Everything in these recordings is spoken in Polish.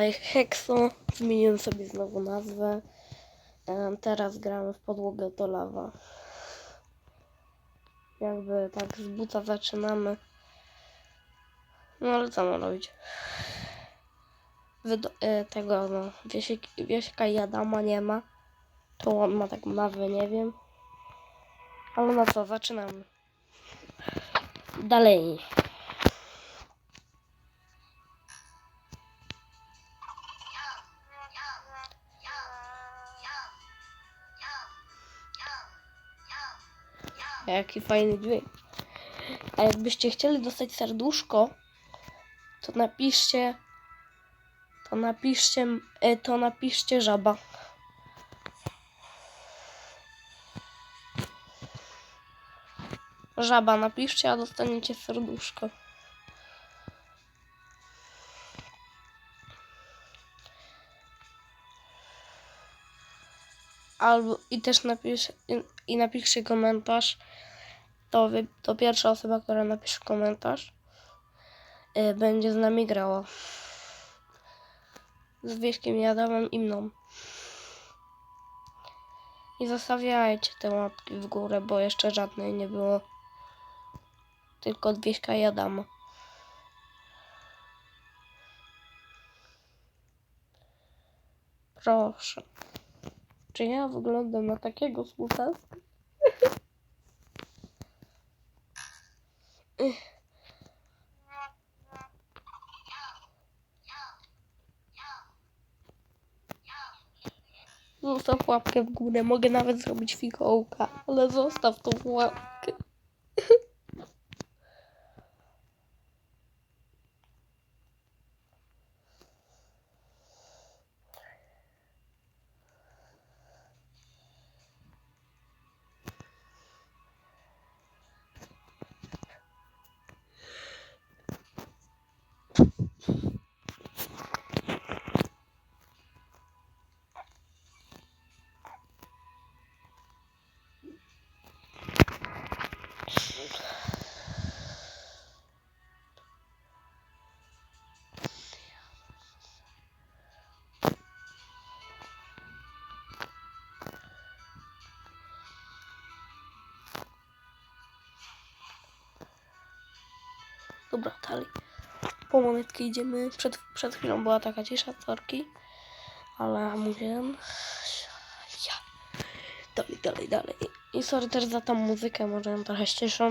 Ale Hexo, zmieniłem sobie znowu nazwę. Teraz gramy w podłogę to lawa. Jakby tak z buta zaczynamy. No ale co mam robić? E, tego no, Wiesiek, Wieśka i Adama nie ma. To on ma taką nazwę, nie wiem. Ale no co, zaczynamy. Dalej. Jaki fajny dźwięk. A jakbyście chcieli dostać serduszko, to napiszcie. To napiszcie. e, To napiszcie żaba. Żaba napiszcie, a dostaniecie serduszko. Albo i też napisz, i, i napiszcie komentarz. To, wy, to pierwsza osoba, która napisze komentarz, y, będzie z nami grała. Z Wieśkiem Adamem i mną. I zostawiajcie te łapki w górę, bo jeszcze żadnej nie było. Tylko od Wieśka i Adama. Proszę. Czy ja wyglądam na takiego smutaska? Zostaw łapkę w górę. Mogę nawet zrobić fikołka, ale zostaw tą łapkę. Dobra, dalej. Po monetkę idziemy. Przed, przed chwilą była taka cisza, sorki. Ale mówiłem. Ja. Dalej, dalej, dalej. I sorry też za tą muzykę, może ją trochę ściszę.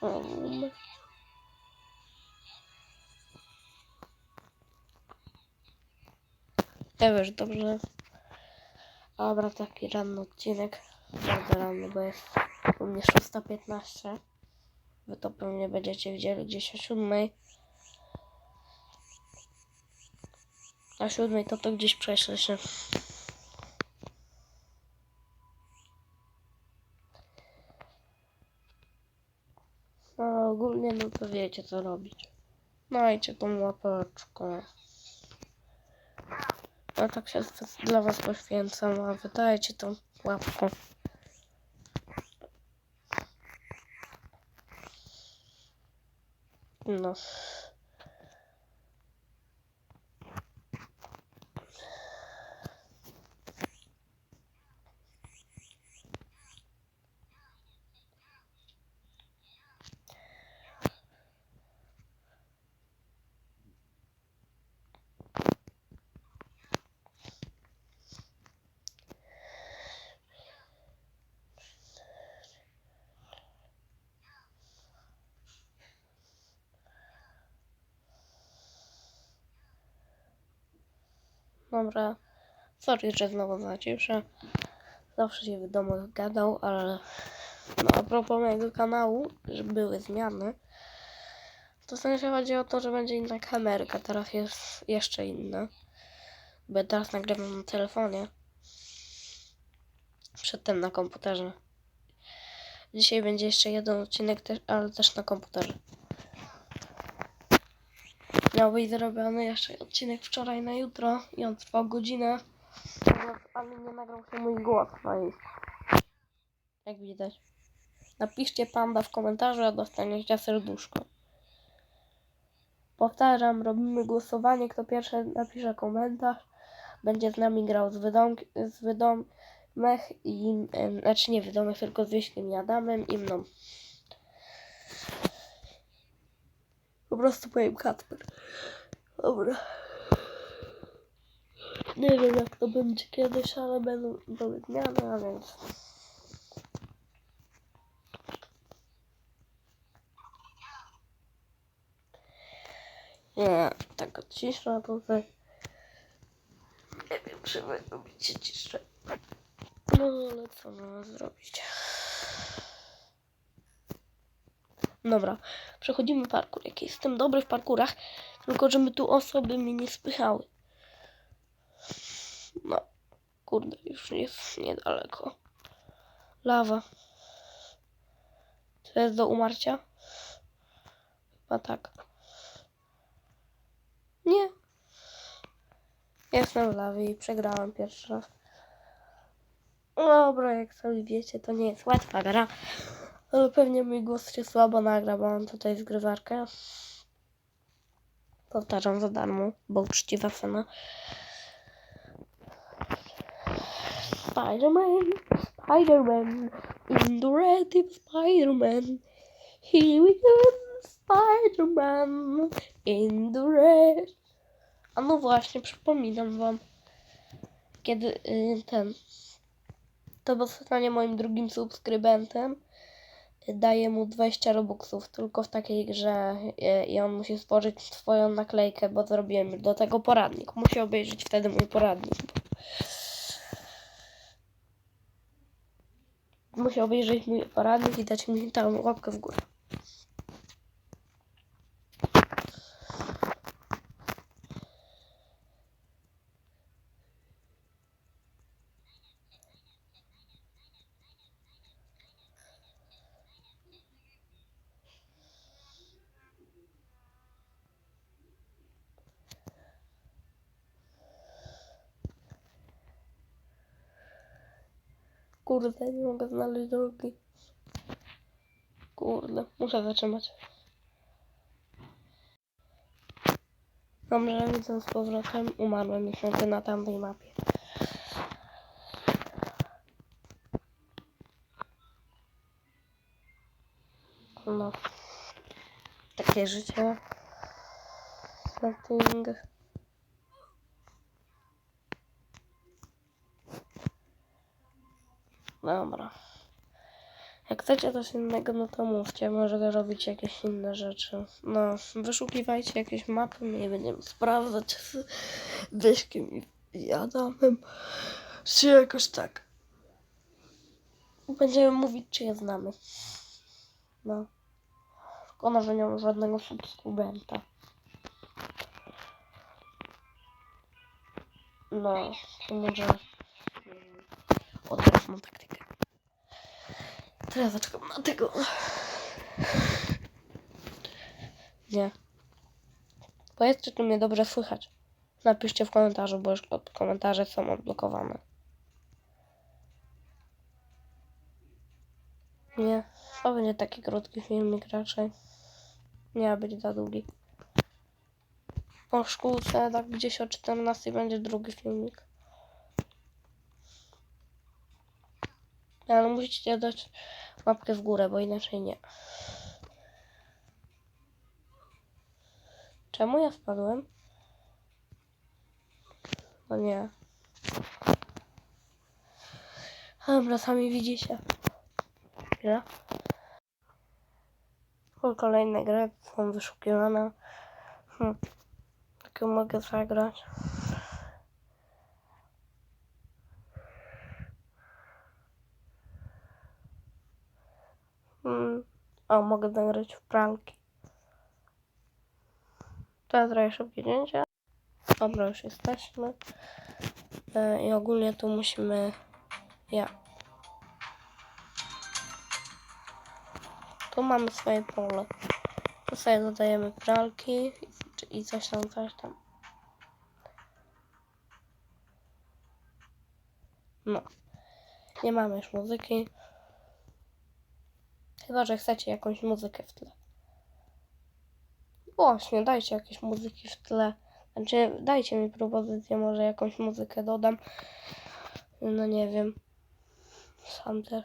Um. Ja wiesz, dobrze. Dobra, taki ranny odcinek. Bardzo ranny, bo jest u mnie 6.15. Wy to pewnie będziecie widzieli gdzieś o 7. A 7 to to gdzieś prześlę się. No ogólnie no to wiecie co robić. Dajcie tą łapeczkę. Ja tak się dla was poświęcam, a wy dajcie tą łapkę. No. Dobra. Sorry, że znowu zaciszę. Zawsze się w domu gadał, ale no a propos mojego kanału, że były zmiany, to w sensie chodzi o to, że będzie inna kamerka, teraz jest jeszcze inna. Bo teraz nagrywam na telefonie. Przedtem na komputerze. Dzisiaj będzie jeszcze jeden odcinek, ale też na komputerze. Miał być zrobiony jeszcze odcinek wczoraj na jutro i on trwał godzinę. Ale nie nagrał się mój głos fajny. Jak widać. Napiszcie panda w komentarzu, a dostaniecie serduszko. Powtarzam, robimy głosowanie. Kto pierwszy napisze komentarz, będzie z nami grał z, wydom, z Wydomech i... Znaczy nie Wydomech, tylko z Wieśkiem i Adamem i mną. Po prostu powiem Kacper. Dobra. Nie wiem jak to będzie kiedyś, ale będą były zmiany, a więc... Nie, tak odciszę tutaj. Nie wiem, czy wy lubicie ciszę. No, ale co mam zrobić? Dobra, przechodzimy parkour. Jak jestem dobry w parkurach, tylko żeby tu osoby mnie nie spychały. No, kurde, już jest niedaleko. Lawa. To jest do umarcia? Chyba tak. Nie. Jestem w lawie i przegrałem pierwszy raz. Dobra, jak sami wiecie, to nie jest łatwa gra. Ale pewnie mój głos się słabo nagra, bo mam tutaj zgrywarkę. Powtarzam za darmo, bo uczciwa cena. Spider-Man, Spider-Man, in the red team Spider-Man. Here we go, Spider-Man, in the red. A no właśnie, przypominam wam, kiedy y, ten, to zostanie moim drugim subskrybentem, daję mu 20 robuxów, tylko w takiej grze y, i on musi stworzyć swoją naklejkę, bo zrobiłem do tego poradnik. Musi obejrzeć wtedy mój poradnik. Musi obejrzeć mój poradnik i dać mi tam łapkę w górę. Kurde, nie mogę znaleźć drogi. Kurde, muszę zatrzymać. Dobrze, widzę z powrotem. Umarłem niestety na tamtej mapie. No. Takie życie. Setting. Dobra. Jak chcecie coś innego, no to mówcie. Może robić jakieś inne rzeczy. No, wyszukiwajcie jakieś mapy, my będziemy sprawdzać z Wyśkiem i- i Adamem. Czy jakoś tak. Będziemy mówić, czy je znamy. No. Szkoda, że nie mam żadnego subskrybenta. No, to może... nie wiem, Odwrotną taktykę. Teraz zaczekam na tego. Nie. Powiedzcie, czy mnie dobrze słychać. Napiszcie w komentarzu, bo już komentarze są odblokowane. Nie. To będzie taki krótki filmik raczej. Nie ma być za długi. Po szkółce, tak gdzieś o 14 będzie drugi filmik. Ale musicie dać łapkę w górę, bo inaczej nie. Czemu ja spadłem? No nie. Dobra, sami widzicie. Chwila. Kolejne gry są wyszukiwane. Hm. Takie mogę zagrać. O, mogę zagrać w pranki. Teraz zrobię szybkie zdjęcie. Dobra, już jesteśmy. E, I ogólnie tu musimy... Ja. Tu mamy swoje pole. Tu sobie dodajemy pralki i coś tam, coś tam. No. Nie mamy już muzyki. Chyba, że chcecie jakąś muzykę w tle. Właśnie, dajcie jakieś muzyki w tle. Znaczy, dajcie mi propozycję, może jakąś muzykę dodam. No nie wiem. Sam też.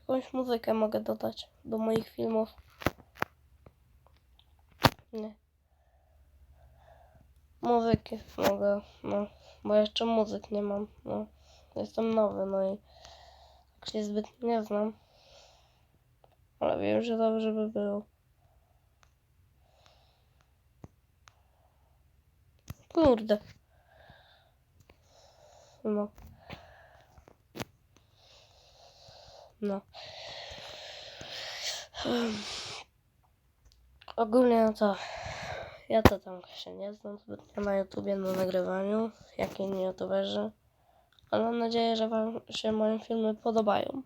Jakąś muzykę mogę dodać do moich filmów. Nie. Muzyki mogę, no. Bo jeszcze muzyk nie mam, no. Jestem nowy, no i tak się zbyt nie znam. Ale wiem, że dobrze by było. Kurde. No. No. Hmm. Ogólnie no to ja to tam się nie znam zbytnio na YouTubie, na nagrywaniu, jak inni youtuberzy. Ale mam nadzieję, że Wam się moje filmy podobają.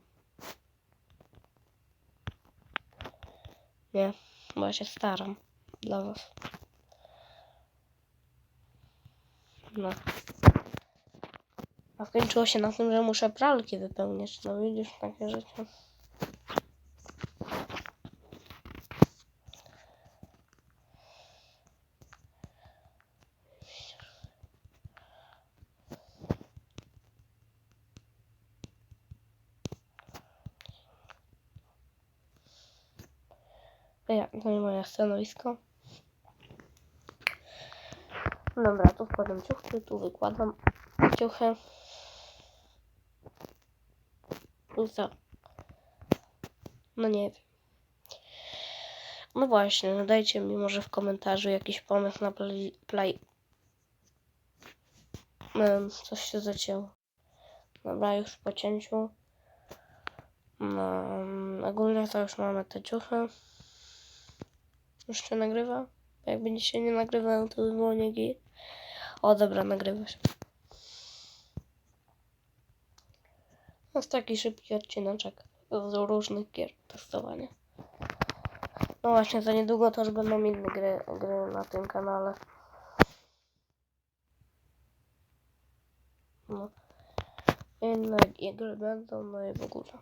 Nie, bo ja się staram dla Was. No. A skończyło się na tym, że muszę pralki wypełniać. No widzisz, takie życie. Ja, to nie moje stanowisko. Dobra, tu wkładam ciuchy, tu wykładam ciuchy. Tu co? No nie wiem. No właśnie, no dajcie mi może w komentarzu jakiś pomysł na play... play... Coś się zacięło. Dobra, już po cięciu. No, ogólnie to już mamy te ciuchy. Się nagrywa? Bo Jakby dzisiaj nie nagrywają, to by było. O, dobra, nagrywa się. To jest taki szybki odcineczek z różnych gier testowania. No właśnie, za niedługo też będą inne gry, gry na tym kanale. No. Inne gry będą, no i w ogóle.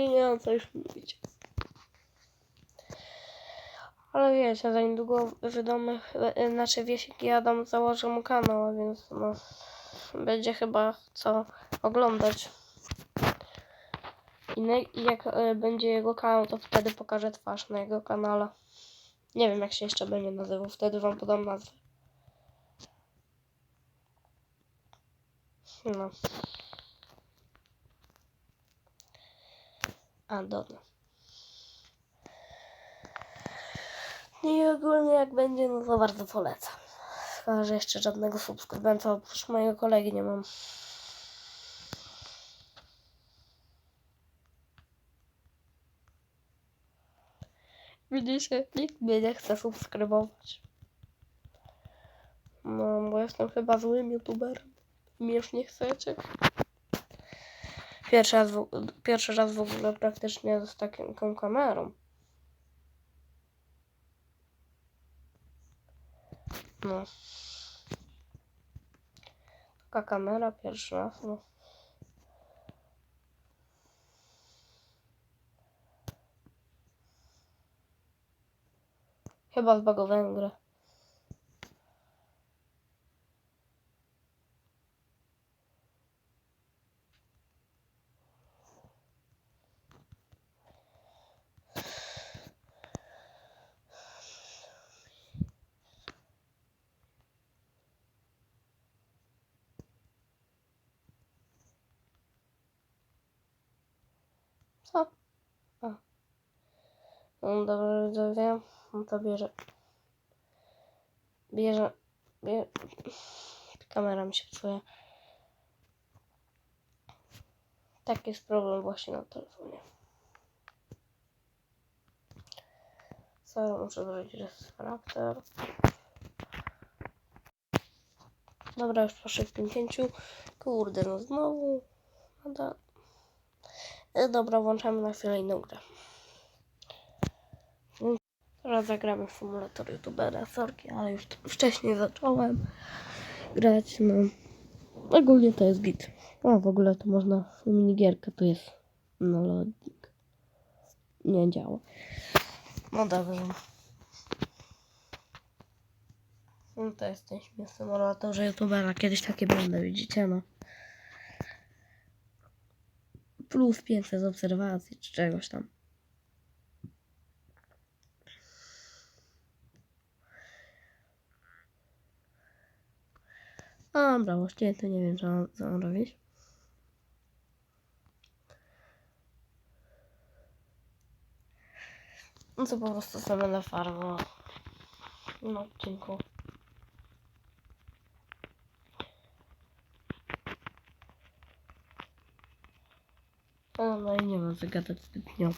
Ogólnie nie mam co już mówić. Ale wiecie, za niedługo wiadomo, e, znaczy Wiesiek Adam założę mu kanał, a więc no, będzie chyba co oglądać. I, i jak e, będzie jego kanał, to wtedy pokażę twarz na jego kanale. Nie wiem jak się jeszcze będzie nazywał, wtedy wam podam nazwę. No. A, dobra. I ogólnie jak będzie, no to bardzo polecam. Szkoda, że jeszcze żadnego subskrybenta oprócz mojego kolegi nie mam. Widzicie, nikt mnie nie chce subskrybować. No, bo jestem chyba złym youtuberem. Mnie już nie chcecie. Pierwszy raz, w, pierwszy raz w ogóle praktycznie z taką kamerą. No. Taka kamera pierwszy raz, no. Chyba zbagowałem grę. Co? A. No dobra, widzowie. No to bierze. Bierze. Bie... Kamera mi się psuje. Taki jest problem właśnie na telefonie. Co muszę zrobić respirator. Dobra, już po 50. Kurde, no znowu. Nada. E, Dobra, włączamy na chwilę inną grę. Teraz zagramy w symulator youtubera, sorki, ale już wcześniej zacząłem grać, no. Ogólnie to jest git. O, w ogóle to można, minigierka tu jest, no loading. Nie działa. No dobrze. No to jest ten śmiech symulatorze youtubera, kiedyś takie będę, widzicie, no. Plus 500 obserwacji czy czegoś tam. Dobra, właściwie to nie wiem, co, mam- co mam robić. No to po prostu sobie będę farmował na odcinku. O, no i nie mam zagadać zbytnio.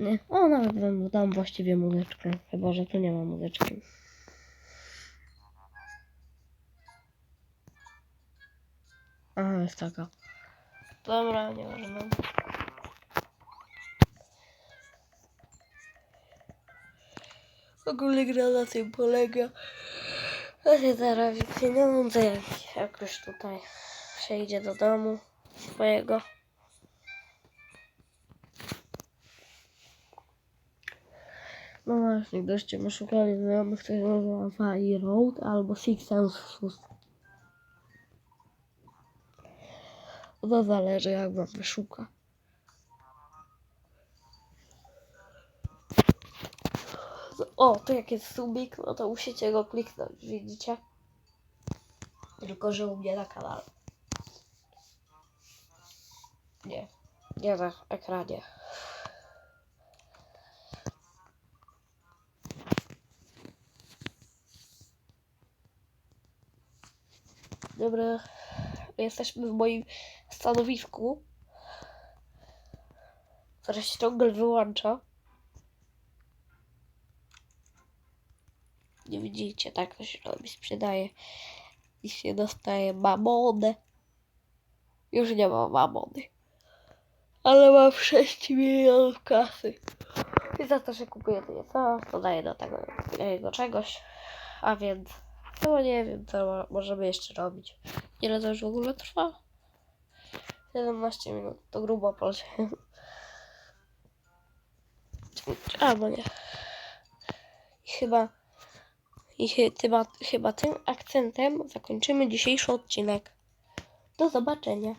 Nie. O, nawet wam dam właściwie muzyczkę. Chyba, że tu nie ma muzyczki. Jest taka. Dobra, nie ważne. Ogólnie gra na tym polega. A się zarobi pieniądze, jak, jak już tutaj idzie do domu swojego. No właśnie, gdyście my szukali znajomych, to się nazywa Fire Road albo Six Senses. To zależy jak wam wyszuka. O, tu jak jest subik, no to musicie go kliknąć, widzicie? Tylko, że u mnie na kanale. Nie, nie na ekranie. Dobra, jesteśmy w moim stanowisku, które się ciągle wyłącza. Nie widzicie, tak to się robi, sprzedaje i się dostaje mamonę. Już nie mam mamony. Ale mam 6 milionów kasy. I za to, że kupuję to daję do tego do czegoś. A więc chyba nie wiem, co mo- możemy jeszcze robić. Ile to już w ogóle trwa? 17 minut, to grubo poleciałem. Albo nie. I chyba i chy- chyba, chyba tym akcentem zakończymy dzisiejszy odcinek. Do zobaczenia.